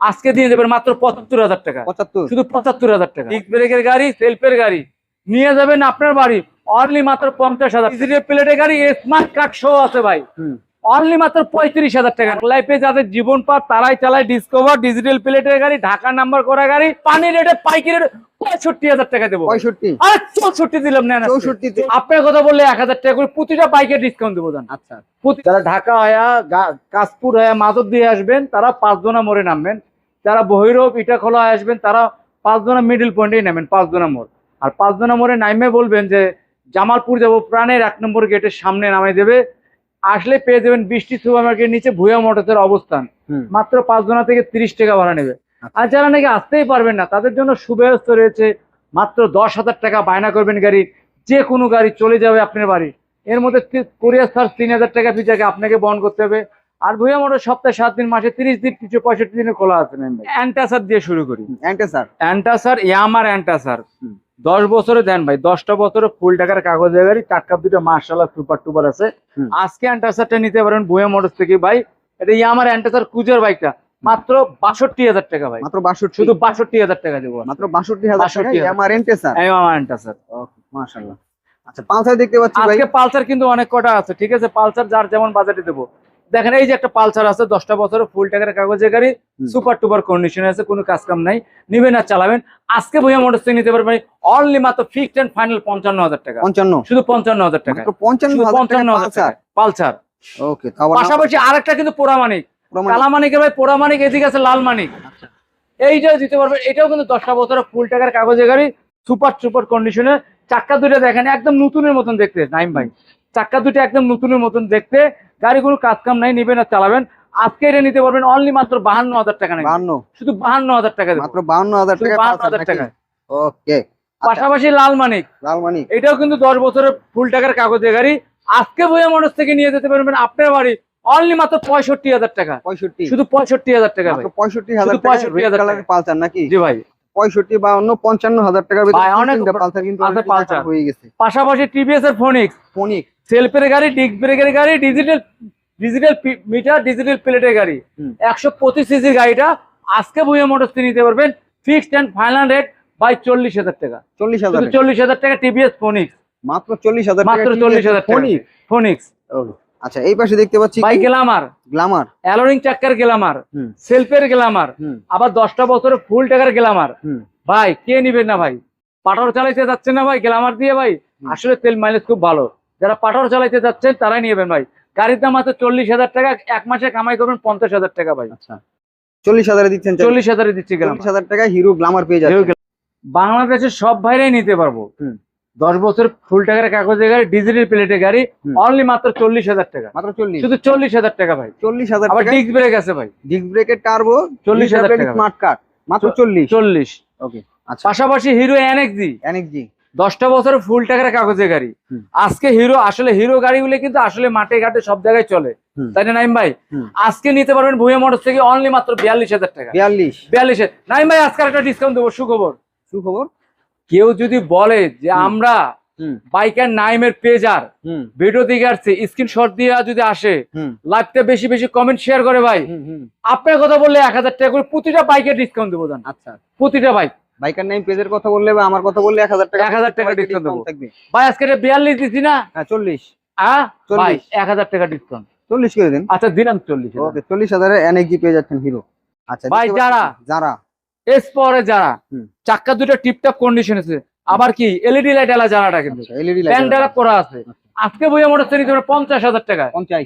আজকে দিয়ে দেবেন মাত্র পঁচাত্তর হাজার টাকা। পঁচাত্তর। শুধু পঁচাত্তর হাজার টাকা। ব্রেকের গাড়ি সেলফের গাড়ি। নিয়ে যাবেন আপনার বাড়ি। অনলি মাত্র পঞ্চাশ হাজার প্লেটের গাড়ি স্মার্ট কার্ড শো আছে ভাই। হুম। অনলি মাত্র পঁয়ত্রিশ হাজার টাকা। লাইফে যাদের জীবন পার তারাই চালায় ডিসকভার ডিজিটাল প্লেটের গাড়ি ঢাকা নাম্বার করা গাড়ি পানি রেটে পাইকি রেটে পঁয়ষট্টি হাজার টাকা দেবো। পঁয়ষট্টি। আরে চৌষট্টি দিলাম না চৌষট্টিতে আপনার কথা বললে এক হাজার টাকা করে প্রতিটা বাইকের ডিসকাউন্ট দেবো জান। আচ্ছা। যারা ঢাকা হয়া কাশপুর হয়া মাদর দিয়ে আসবেন তারা পাঁচজনা মোড়ে নামবেন। যারা বহিরব ইটাখোলা হয়ে আসবেন তারা পাঁচজনা মিডল পয়েন্টেই নামেন পাঁচজনা মোড়। আর পাঁচজনা মোড়ে নামে বলবেন যে জামালপুর যাব প্রাণের এক নম্বর গেটের সামনে নামাই দেবে। আসলে পেয়ে যাবেন বৃষ্টি সুপার মার্কেটের নিচে ভুয়া মোটরসের অবস্থান। মাত্র পাঁচজনা থেকে তিরিশ টাকা ভাড়া নেবে। আর যারা নাকি আসতেই পারবেন না তাদের জন্য সুব্যবস্থা রয়েছে মাত্র দশ হাজার টাকা বায়না করবেন গাড়ি। যে কোনো গাড়ি চলে যাবে আপনার বাড়ি। এর মধ্যে কোরিয়ার চার্জ তিন হাজার টাকা ফি যাকে আপনাকে বহন করতে হবে। আর ভুয়া মোটর সপ্তাহে সাত দিন মাসে তিরিশ দিন কিছু পঁয়ষট্টি দিনে খোলা আছে অ্যান্টাসার দিয়ে শুরু করি। অ্যান্টাসার অ্যান্টাসার ইয়ামার অ্যান্টাসার। দশ বছরে দেন ভাই দশটা বছরে ফুল টাকার কাগজের গাড়ি চারটা দুটো মার্শাল্লাহ সুপার টুপার আছে। আজকে অ্যান্টাসারটা নিতে পারেন বুয়া মোটর থেকে ভাই। এটা ইয়ামার অ্যান্টাসার কুজার বাইকটা মাত্র বাষট্টি হাজার টাকা ভাই। মাত্র বাষট্টি। শুধু বাষট্টি হাজার টাকা দেবো। মাত্র বাষট্টি হাজার টাকা 62,000 আমার অ্যান্টেসার ইয়ামার অ্যান্টাসার মাশাআল্লাহ আচ্ছা পালসার দেখতে পাচ্ছি আজকে পালসার কিন্তু অনেক কটা আছে ঠিক আছে? পালসার যার যেমন বাজেটে দেবো। দেখেন এই যে একটা পালসার আছে দশটা বছর ফুল টাকার কাগজের গাড়ি সুপার টুপার কন্ডিশন আছে কোনো কাজ কাম নাই। নিবেন আর চালাবেন। আজকে বইয়া মোটর থেকে নিতে পারবেন অনলি মাত্র ফিক্সড এন্ড ফাইনাল পঞ্চান্ন হাজার টাকা। পঞ্চান্ন। শুধু পঞ্চান্ন হাজার টাকা পঞ্চান্ন হাজার পঞ্চান্ন টাকা হাজার পালসার। ওকে পাশাপাশি আরেকটা কিন্তু পোড়ামানিক কালামানিকের ভাই পোড়ামানিক এদিকে আছে লাল মানিক। আচ্ছা। এইটাও দিতে পারবেন এটাও কিন্তু দশটা বছরের ফুল টাকার কাগজের গাড়ি সুপার সুপার কন্ডিশনে চাক্কা দুটো দেখেন একদম নতুনের মতন দেখতে। নাইম ভাই চাক্কা দুটো একদম নতুনের মতন দেখতে। গাড়ি কোনো কাজ কাম নাই নিবেন আর চালাবেন। আজকে এটা নিতে পারবেন অনলি মাত্র বাহান্ন হাজার টাকা নেই বাহান্ন। শুধু বাহান্ন হাজার টাকা। মাত্র বাহান্ন হাজার টাকা 52,000 পালসার নাকি? টাকা। ওকে। পাশাপাশি লাল মানিক। লালমানি এটাও কিন্তু দশ বছরের ফুল টাকার কাগজের গাড়ি। আজকে বইয়া মানুষ থেকে নিয়ে যেতে পারবেন আপনার বাড়ি অনলি মাত্র পঁয়ষট্টি হাজার টাকা। পঁয়ষট্টি। শুধু পঁয়ষট্টি হাজার টাকা পঁয়ষট্টি হাজার শুধু টাকা 65,000 রেড কালারের পালসার নাকি? জি ভাই। পঁয়ষট্টি বা অন্য পঞ্চান্ন হাজার টাকা অনেক পালসার কিন্তু পালসার। হয়ে গেছে। পাশাপাশি টিভিএস এর ফোনিক্স ফোনিক সেলফের গাড়ি ডিস্ক ব্রেকের গাড়ি ডিজিটাল ডিজিটাল মিটার ডিজিটাল প্লেটের গাড়ি। একশো পঁচিশ সিসির গাড়িটা আজকে বইয়া মোটরস নিতে পারবেন। Fixed and final rate by চল্লিশ হাজার টাকা। চল্লিশ হাজার চল্লিশ হাজার টাকা টিভিএস ফোনিক্স মাত্র চল্লিশ হাজার মাত্র চল্লিশ হাজার টাকা। ফোনিক ফোনিক্স আচ্ছা এই পাশে দেখতে পাচ্ছি বাই গ্লামার। গ্লামার। অ্যালোরিং চাক্কার গ্লামার সেলফের গ্লামার আবার দশটা বছরের ফুল টাকার গ্লামার। ভাই কে নিবেন না ভাই? পাটর চালাইতে যাচ্ছেন না ভাই গ্লামার দিয়ে ভাই? আসলে তেল মাইলেজ খুব ভালো। যারা পাটর চালাইতে যাচ্ছেন তারাই নিবেন ভাই। গাড়ির দাম আছে চল্লিশ হাজার টাকা এক মাসে কামাই করবেন পঞ্চাশ হাজার টাকা ভাই। আচ্ছা। চল্লিশ হাজারে দিচ্ছেন চল্লিশ হাজারে দিচ্ছি হাজার টাকা হিরো গ্লামার পেয়ে যাচ্ছে। বাংলাদেশের সব ভাইরাই নিতে পারব। দশ বছর ফুল টাকার কাগজের গাড়ি ডিজিটাল প্লেটের গাড়ি অনলি মাত্র চল্লিশ হাজার টাকা। মাত্র চল্লিশ। শুধু চল্লিশ হাজার টাকা ভাই। চল্লিশ হাজার আবার ডিস্ক ব্রেক আছে ভাই। ডিস্ক ব্রেকের টার্বো 40,000 টাকা। স্মার্ট কার্ড মাত্র চল- চল্লিশ। চল্লিশ। ওকে আচ্ছা। পাশাপাশি হিরো এনএক্সি এনএক্সজি দশটা বছরের ফুল টাকার কাগজের গাড়ি। আজকে হিরো আসলে হিরো গাড়িগুলো কিন্তু আসলে মাঠে ঘাটে সব জায়গায় চলে। তাই না নাইম ভাই? আজকে নিতে পারবেন ভুয়া মোটর থেকে অনলি মাত্র বিয়াল্লিশ হাজার টাকা। বিয়াল্লিশ। বিয়াল্লিশ নাইম ভাই আজকে একটা ডিসকাউন্ট দেবো সুখবর। সুখবর? কেউ যদি বলে যে আমরা বাইকার নাইমের পেজার ভিডিও দিকে আসছে স্ক্রিনশট দিয়ে যদি আসে লাইভটা বেশি বেশি কমেন্ট শেয়ার করে ভাই। আপনার কথা বললে এক হাজার টাকা করে প্রতিটা বাইকের ডিসকাউন্ট দেবো জান। আচ্ছা। প্রতিটা বাইক বাইকার নাম পেজের কথা বললে বা আমার কথা বললে এক হাজার টাকা 1000 টাকা বাইকের discount দেবো। ভাই আজকে বিয়াল্লিশ দিচ্ছি না? হ্যাঁ চল্লিশ। হ্যাঁ 40 এক হাজার টাকা ডিসকাউন্ট চল্লিশ করে দিন। আচ্ছা দিলাম চল্লিশ ওকে চল্লিশ হাজারে এনএক্সজি পেয়ে যাচ্ছেন হিরো আচ্ছা ভাই, যারা? যারা এস পরে যারা চাক্কা দুটো টিপটপ কন্ডিশন আছে আবার কি? এলইডি লাইট এলা যারাটা কিন্তু। এলইডি ডালা করা আছে। আজকে বইয়া মোটর শ্রেণি তোমার পঞ্চাশ হাজার টাকা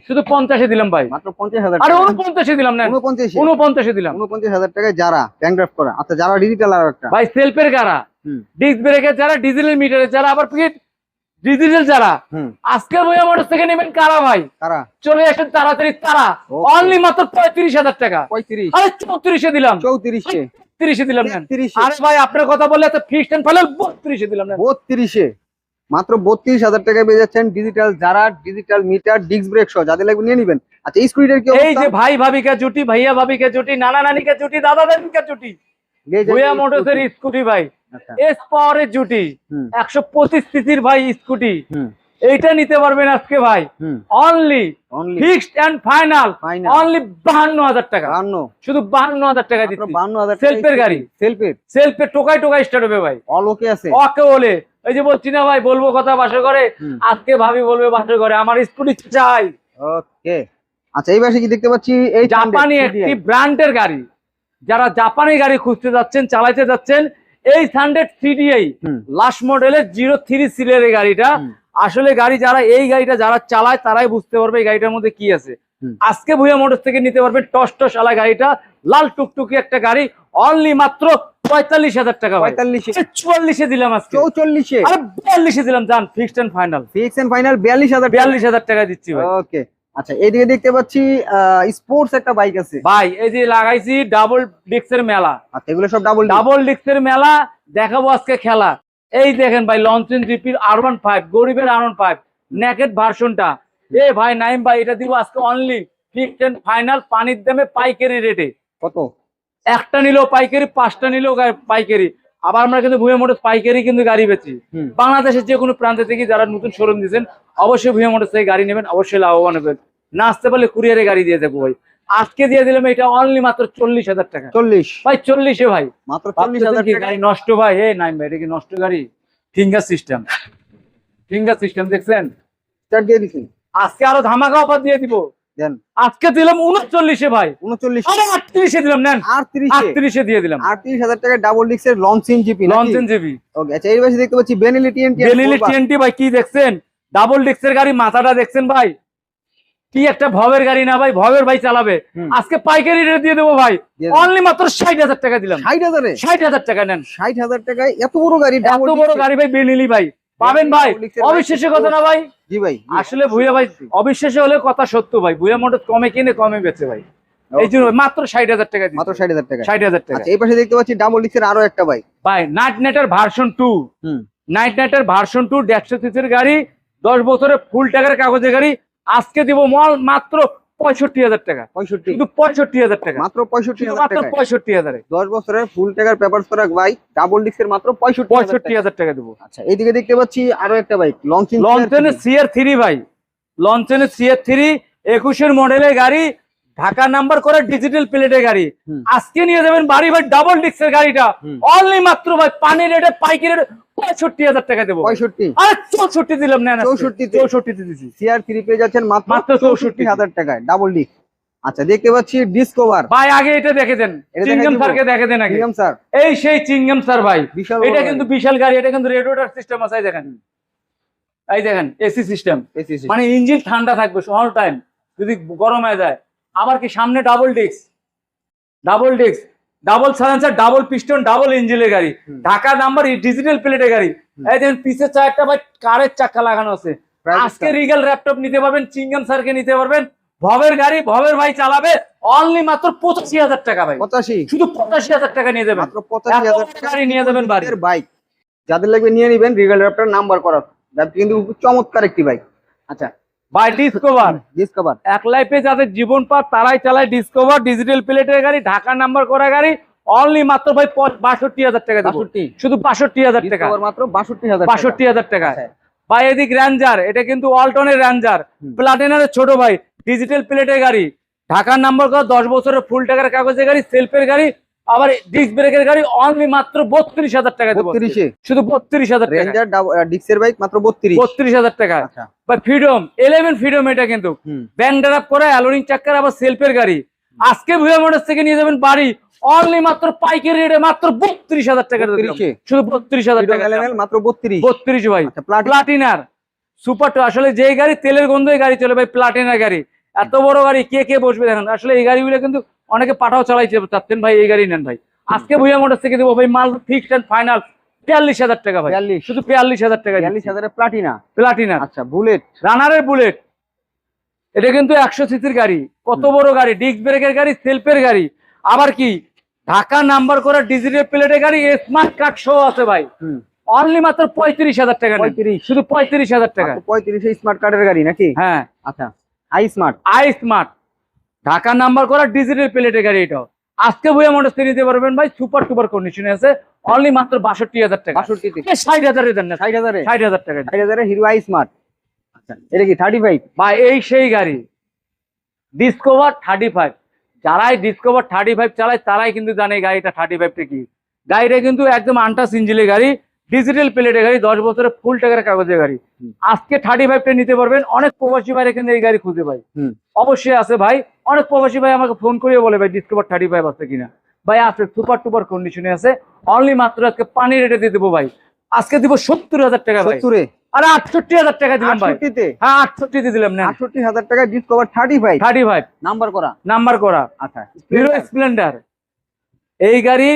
শুধু পঞ্চাশে দিলাম ভাই। মাত্র পঞ্চাশ হাজার আরে উনপঞ্চাশে দিলাম না উনপঞ্চাশ উনপঞ্চাশে দিলাম। উনপঞ্চাশ হাজার টাকায় যারা করা। আচ্ছা যারা ডিজিটাল আর একটা। ভাই সেলফের হুম। ডিস্ক ব্রেকের যারা ডিজিটাল মিটারের যারা আবার ডিজিটাল যারা আজকে বইয়া মোটর থেকে নেবেন কারা ভাই? কারা? চলে আসেন তাড়াতাড়ি তারা। অনলি মাত্র পঁয়ত্রিশ হাজার টাকা। পঁয়ত্রিশ। চৌত্রিশে দিলাম। চৌত্রিশে। তিরিশে দিলাম নেন। আরে ভাই আপনার কথা বললে এত ফিক্সড এন্ড ফাইনাল বত্রিশে দিলাম নেন। বত্রিশে। মাত্র বত্রিশ হাজার টাকায় পেয়ে যাচ্ছেন ডিজিটাল যারা ডিজিটাল মিটার ডিস্ক ব্রেক সহ যাদের লাগবে নিয়ে নিবেন। আচ্ছা এই স্কুটির কি এই যে ভাই ভাবিকা জুটি ভাইয়া ভাবিকা জুটি নানা নানিকা জুটি দাদা দাদিকা জুটি ভুয়া মোটরসের স্কুটি ভাই। আচ্ছা। এস পাওয়ারের জুটি। একশো পঁচিশ সিসির ভাই স্কুটি এইটা নিতে পারবেন আজকে ভাই। Only fixed and final only বাহান্ন হাজার টাকা। শুধু বাহান্ন হাজার টাকা বান্ন হাজার সেলফের গাড়ি। সেলফের সেলফে টোকাই টোকাই স্টার্ট হবে ভাই। অল ওকে আছে। ওকে বলে। এই যে বলছি না ভাই বলব কথা বাসা করে আজকে ভাবি বলবে বাসা করে আমার স্কুটি চাই। ওকে। আচ্ছা এই পাশে কি দেখতে পাচ্ছি? এই জাপানি একটি ব্র্যান্ডের গাড়ি। যারা জাপানি গাড়ি খুঁজতে যাচ্ছেন চালাইতে যাচ্ছেন এই হান্ড্রেড সিডিআই লাস্ট মডেলের জিরো থ্রি সিলের গাড়িটা। আসলে গাড়ি যারা এই গাড়িটা যারা চালায় তারাই বুঝতে পারবে এই গাড়িটার মধ্যে কি আছে। আজকে ভুয়া মোটর থেকে নিতে পারবেন টস টস আলা গাড়িটা লাল টুকটুকি একটা গাড়ি অনলি মাত্র পঁয়তাল্লিশ হাজার টাকা চুয়াল্লিশে দিলাম আজকে। চৌচল্লিশে? আরে বিয়াল্লিশে দিলাম জান fixed and final and final বিয়াল্লিশ হাজার বিয়াল্লিশ হাজার টাকা দিচ্ছি ওকে আচ্ছা এইদিকে দেখতে পাচ্ছি স্পোর্টস একটা বাইক আছে। ভাই এই যে লাগাইছি ডাবল ডিক্সের মেলা। আচ্ছা এগুলো সব ডাবল ডাবল মেলা দেখাবো আজকে খেলা। এই দেখেন ভাই লঞ্চেন জিপির আর ওয়ান ফাইভ গরিবের আর ওয়ান ফাইভ নেকেট ভার্সনটা এ ভাই নাইম ভাই এটা দিব আজকে অনলি এন্ড ফাইনাল পানির দামে পাইকারি রেটে কত? একটা নিলেও পাইকারি পাঁচটা নিলেও পাইকারি। আবার আমরা কিন্তু ভুয়া মোটর পাইকারি কিন্তু গাড়ি বেচি। বাংলাদেশের যে কোনো প্রান্ত থেকে যারা নতুন শোরুম দিয়েছেন অবশ্যই ভুয়া মোটর থেকে গাড়ি নেবেন অবশ্যই লাভবান হবেন। না আসতে পারলে কুরিয়ারে গাড়ি দিয়ে দেবো ভাই। আজকে দিয়ে দিলাম এটা অনলি মাত্র চল্লিশ হাজার টাকা। চল্লিশ। ভাই চল্লিশে ভাই। মাত্র চল্লিশ হাজার গাড়ি নষ্ট ভাই? এই নাই ভাই এটা কি নষ্ট গাড়ি? Finger system. ফিঙ্গার সিস্টেম দেখছেন? দিয়ে দিচ্ছি আজকে আরও ধামাকা অফার দিয়ে দিব। আজকে দিলাম উনচল্লিশে ভাই। উনচল্লিশ। আটত্রিশে দিলাম নেন। আটত্রিশে। দিয়ে দিলাম। আটত্রিশ হাজার টাকা ডাবল লঞ্চিং ওকে আচ্ছা পাশে দেখতে পাচ্ছি বেনেলি টিএনটি বেলিলি টিএনটি ভাই কি দেখছেন? ডাবল ডিক্সের গাড়ি মাথাটা দেখছেন ভাই? কি একটা ভবের গাড়ি না ভাই? ভবের ভাই চালাবে। আজকে পাইকারি রেট দিয়ে দেবো ভাই। অনলি মাত্র ষাট হাজার টাকা দিলাম। ষাট হাজারে? ষাট হাজার টাকা নেন। ষাট হাজার টাকায় এত বড় গাড়ি এত বড় গাড়ি ভাই বেলিলি ভাই। পাবেন ভাই? bike। কথা না ভাই? জি ভাই আসলে ভুয়া ভাই অবিশ্বাসে হলে কথা সত্য ভাই। ভুয়া মোটর কমে কিনে কমে বেচে ভাই। এই জন্য মাত্র ষাট হাজার টাকা মাত্র ষাট হাজার টাকা। ষাট হাজার টাকা। আচ্ছা এই পাশে দেখতে পাচ্ছি ডাবল ডিক্সের আরও একটা বাইক ভাই নাইট নেটের ভার্সন টু হুম। নাইট নেটের ভার্সন টু দেড়শো সিসির গাড়ি দশ বছরের ফুল টাকার কাগজের গাড়ি আজকে দিব মল মাত্র পঁয়ষট্টি হাজার টাকা। পঁয়ষট্টি। কিন্তু পঁয়ষট্টি হাজার টাকা। মাত্র পঁয়ষট্টি মাত্র পঁয়ষট্টি হাজারে। দশ বছরের ফুল টাকার পেপার সরাক বাইক ডাবল ডিস্কের মাত্র পঁয়ষট্টি পঁয়ষট্টি হাজার টাকা দেবো। আচ্ছা এইদিকে দেখতে পাচ্ছি আরও একটা bike launch launch CR three ভাই। লঞ্চ সিআর থ্রি একুশের মডেলের গাড়ি ঢাকা নাম্বার করে ডিজিটাল প্লেটের গাড়ি। আজকে নিয়ে যাবেন বাড়ি ভাই ডাবল ডিক্সের গাড়িটা। অনলি মাত্র ভাই পানি রেটে পাইকারি রেটে পঁয়ষট্টি হাজার টাকা দেবো। পঁয়ষট্টি। আরে চৌষট্টি দিলাম না 64 তে। চৌষট্টিতে দিছি। সিআর থ্রি পেয়ে যাচ্ছেন মাত্র চৌষট্টি। হাজার টাকায় ডাবল আচ্ছা দেখতে পাচ্ছি ডিসকভার ভাই আগে এটা দেখে দেন। এটা চিংগাম দেখাই স্যারকে দেখে দেন আগে। প্রিয়াম স্যার। এই সেই চিংগাম স্যার ভাই। এটা কিন্তু বিশাল গাড়ি এটা কিন্তু রেডিওটার সিস্টেম আছে দেখেন। এই দেখেন এসি সিস্টেম মানে ইঞ্জিন ঠান্ডা থাকবে অল টাইম যদি গরম হয়ে যায় আবার কি সামনে double disc double disc double silencer double piston double ইঞ্জিনের গাড়ি। ঢাকা নাম্বার ডিজিটাল প্লেটের গাড়ি। এই দেখেন পিছে চারটা ভাই কারের চাকা লাগানো আছে। আজকে রিগাল ল্যাপটপ নিতে পারবেন চিংগাম স্যারকে নিতে পারবেন। ভবের গাড়ি ভবের ভাই চালাবে। অনলি মাত্র পঁচাশি হাজার টাকা ভাই। পঁচাশি? শুধু পঁচাশি হাজার টাকা নিয়ে যাবেন। মাত্র পঁচাশি হাজার গাড়ি নিয়ে যাবেন বাড়ির বাইক যাদের লাগবে নিয়ে নিবেন রিগাল র্যাপটার নাম্বার করা কিন্তু চমৎকার একটি বাইক আচ্ছা বাই ডিসকভার ডিসকভার এক লাইফে যাদের জীবন পার তারাই চালায় ডিসকভার ডিজিটাল প্লেটের গাড়ি ঢাকা নাম্বার করা গাড়ি অনলি মাত্র ভাই বাষট্টি হাজার টাকা বাষট্টি। শুধু বাষট্টি হাজার টাকা। মাত্র বাষট্টি হাজার বাষট্টি হাজার টাকা। আচ্ছা। এদিক র্যাঞ্জার এটা কিন্তু র্যাঞ্জার। প্লাটিনারের ছোট ভাই ডিজিটাল প্লেটের গাড়ি। ঢাকার নাম্বার করা দশ বছরের ফুল টাকার কাগজের গাড়ি সেলফের গাড়ি আবার ডিস্ক ব্রেকের গাড়ি অনলি মাত্র বত্রিশ হাজার টাকা দেবো। বত্রিশে? শুধু বত্রিশ হাজার বাইক মাত্র বত্রিশ। বত্রিশ হাজার টাকা আচ্ছা। বা ফ্রিডম ইলেভেন ফ্রিডম এটা কিন্তু। ব্যাংক ড্রাফ করা অ্যালোরিং চাক্কার আবার সেলফের গাড়ি। আজকে ভুয়া মোটরস থেকে নিয়ে যাবেন বাড়ি। অনলি মাত্র পাইকারি রেটে মাত্র বত্রিশ হাজার টাকা দিয়ে দিলাম। 32 শুধু বত্রিশ হাজার টাকা। মাত্র বত্রিশ। বত্রিশ ভাই। আচ্ছা প্লাটিনা প্লাটিনার সুপার আসলে যেই গাড়ি তেলের গন্ধই গাড়ি চলে ভাই প্লাটিনার গাড়ি। এত বড় গাড়ি কে কে বসবে দেখেন? আসলে এই গাড়িগুলো কিন্তু অনেকে পাঠাও চালাইছে চাচ্ছেন ভাই এই গাড়ি নেন ভাই। আজকে ভুয়া মোটরস থেকে দেবো ভাই মাল ফিক্সড এন্ড ফাইনাল বিয়াল্লিশ হাজার টাকা ভাই। শুধু বিয়াল্লিশ হাজার টাকা বিয়াল্লিশ হাজারের প্লাটিনা প্লাটিনা আচ্ছা বুলেট রানারের বুলেট এটা কিন্তু একশো সিসির গাড়ি। কত বড় গাড়ি? ডিস্ক ব্রেকের গাড়ি সেলফের গাড়ি। আবার কি? ঢাকা নাম্বার করা ডিজিটাল প্লেটের গাড়ি স্মার্ট কার্ড শো আছে ভাই। হুম। অনলি মাত্র পঁয়ত্রিশ হাজার টাকা শুধু পঁয়ত্রিশ হাজার টাকা। পঁয়ত্রিশ স্মার্ট কার্ডের গাড়ি নাকি? হ্যাঁ। আচ্ছা I smart I smart Dhaka number করা ডিজিটাল প্লেটের গাড়ি এটাও। আজকে বইয়া মোটরস নিতে পারবেন ভাই সুপার টুপার কন্ডিশনে আছে। অনলি মাত্র বাষট্টি হাজার টাকা। বাষট্টিতে ষাট হাজারে দেন না। ষাট হাজারে? ষাট হাজার টাকা। ষাট হাজারে হিরো আই স্মার্ট এটা কি থার্টি ফাইভ বা এই সেই গাড়ি। ডিসকভার থার্টি ফাইভ যারাই ডিসকভার থার্টি ফাইভ চালায় তারাই কিন্তু জানে গাড়িটা থার্টি ফাইভটা কি। গাড়িটা কিন্তু একদম আন্টাস ইঞ্জিনের গাড়ি। ডিজিটাল প্লেটের গাড়ি দশ বছরের ফুল টাকার কাগজের গাড়ি। আজকে থার্টি ফাইভটা নিতে পারবেন অনেক প্রবাসী ভাই কিন্তু এই গাড়ি খুঁজে পাই অবশ্যই আছে ভাই অনেক প্রবাসী ভাই আমাকে ফোন করে বলে ভাই ডিসকভার থার্টি ফাইভ আছে কিনা? ভাই আছে সুপার টুপার কন্ডিশনে আছে। অনলি মাত্র আজকে পানি রেটে দিয়ে দেবো ভাই। আজকে দিব সত্তর হাজার টাকা ভাই। সত্তরে? আরে আটষট্টি হাজার টাকা দিলাম ভাই। আটষট্টিতে? হ্যাঁ আটষট্টি দিলাম না আটষট্টি হাজার টাকা discover thirty five thirty five number করা? নাম্বার করা। আচ্ছা হিরো স্প্লেন্ডার এই গাড়ি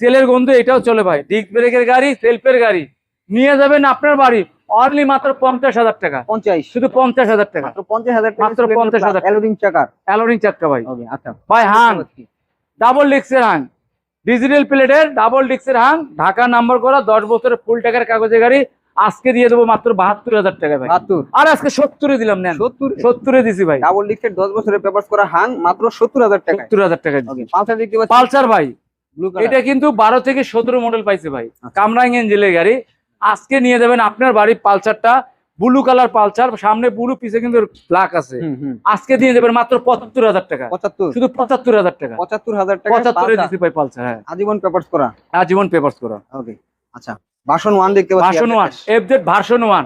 তেলের গন্ধ এটাও চলে ভাই। ডিস্ক ব্রেকের গাড়ি সেলফের গাড়ি। নিয়ে যাবেন আপনার বাড়ি অনলি মাত্র পঞ্চাশ হাজার টাকা। পঞ্চাশ। শুধু পঞ্চাশ হাজার টাকা। মাত্র পঞ্চাশ হাজার মাত্র 50,000 টাকা। অ্যালোডিং চাকার। অ্যালোরিং চারটা ভাই। আচ্ছা। ভাই হাং ডাবল ডিস্কের হাং ডিজিটাল প্লেটের ডাবল ডিস্কের হাং ঢাকা নাম্বার করা দশ বছরের ফুল টাকার কাগজের গাড়ি। আজকে দিয়ে দেবো মাত্র বাহাত্তর হাজার টাকা ভাই। আর আজকে সত্তরে দিলাম নেন। সত্তর। সত্তরে দিছি ভাই। ডাবল ডিস্কের দশ বছরের পেপার করা হাং মাত্র সত্তর হাজার টাকা সত্তর হাজার টাকা পালসার দেখতে পাচ্ছি। পালসার ভাই। এটা কিন্তু বারো থেকে সতেরো মডেল পাইছে ভাই। আচ্ছা। কামরাং ইঞ্জিনের গাড়ি। আজকে নিয়ে যাবেন আপনার বাড়ির পালসারটা। ব্লু কালার পালসার সামনে ব্লু পিছে কিন্তু ব্ল্যাক আছে। আজকে দিয়ে দেবেন মাত্র পঁচাত্তর হাজার টাকা। শুধু পঁচাত্তর হাজার টাকা। পঁচাত্তর হাজার টাকা পঁচাত্তরে দিতে পাই পালসার হ্যাঁ। আজীবন পেপার করা। আজীবন পেপার্স করা। ওকে আচ্ছা ভাষণ ওয়ান দেখতে পাচ্ছি। Version one FZ version one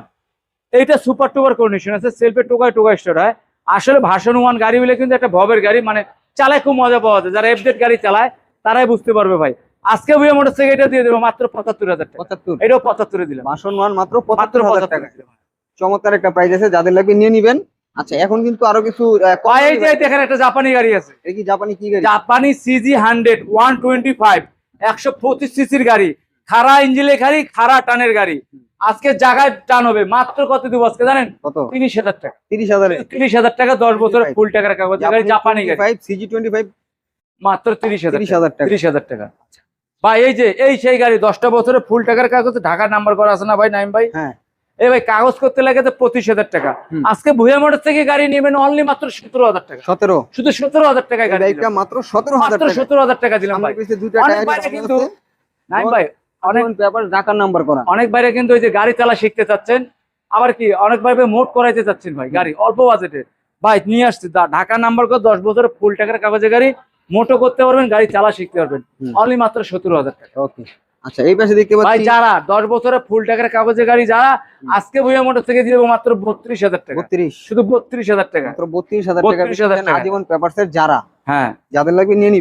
এইটা সুপার টুপার কন্ডিশন আছে সেলফে টোকায় টোকায় স্টোর হয়। আসলে ভার্সন ওয়ান গাড়ি হলে কিন্তু একটা ভবের গাড়ি মানে চালায় খুব মজা পাওয়া যায়। যারা এফজেড গাড়ি চালায় তারাই বুঝতে পারবে ভাই। আজকে বুয়ে মোটর এটা দিয়ে দেবো মাত্র পঁচাত্তর হাজার টাকা। পঁচাত্তর। এটাও পঁচাত্তরে দিলাম। ভাষণ ওয়ান মাত্র পঁচাত্তর হাজার টাকা। চমৎকার একটা প্রাইস আছে যাদের লাগবে নিয়ে নিবেন। আচ্ছা এখন কিন্তু আরও কিছু এই যে দেখেন একটা জাপানি গাড়ি আছে। এটা কি জাপানি কি গাড়ি? জাপানি CG hundred one twenty five একশো পঁচিশ সিসির গাড়ি। খারা ইঞ্জিনের গাড়ি খারা টানের গাড়ি। আজকে জায়গায় টান হবে। মাত্র কত দিব আজকে জানেন? কত? তিরিশ হাজার টাকা। তিরিশ হাজারে। তিরিশ হাজার টাকা দশ বছরের ফুল টাকার কাগজ জাপানি গাড়ি। সিজি টোয়েন্টি ফাইভ মাত্র তিরিশ হাজার তিরিশ হাজার টাকা। টাকা। ভাই এই যে এই সেই গাড়ি দশটা বছরের ফুল টাকার কাগজ ঢাকার নাম্বার করা আছে না ভাই নাইম ভাই? হ্যাঁ। এই ভাই কাগজ করতে লাগে তো পঁচিশ হাজার টাকা। আজকে ভুয়া মোটর থেকে গাড়ি নেবেন অনলি মাত্র সতেরো হাজার টাকা। সতেরো। শুধু সতেরো হাজার টাকায় গাড়ি মাত্র সতেরো হাজার টাকা। সতেরো হাজার টাকা দিলাম ভাই। কিন্তু। নাইম ভাই অনেক পেপার ঢাকার নাম্বার করা। অনেক বাইরে কিন্তু ওই যে গাড়ি চালা শিখতে চাচ্ছেন। আবার কি অনেক বাইরে মোট করাইতে চাচ্ছেন ভাই গাড়ি অল্প বাজেটে ভাই নিয়ে আসছে ঢাকা নাম্বার করে দশ বছরের ফুল টাকার কাগজে গাড়ি। মোটো করতে পারবেন গাড়ি চালা শিখতে পারবেন। অনলি মাত্র সতেরো হাজার টাকা। ওকে। আচ্ছা এই পাশে দেখতে ভাই পাচ্ছি যারা দশ বছরে ফুল টাকার কাগজে গাড়ি যারা আজকে ভুয়া মোটর থেকে দিয়ে দেবো মাত্র বত্রিশ হাজার টাকা। বত্রিশ। শুধু বত্রিশ হাজার টাকা। মাত্র বত্রিশ হাজার টাকা 32,000 দিচ্ছেন টাকা। আজীবন পেপারসের যারা। হ্যাঁ। যাদের লাগবে নিয়ে।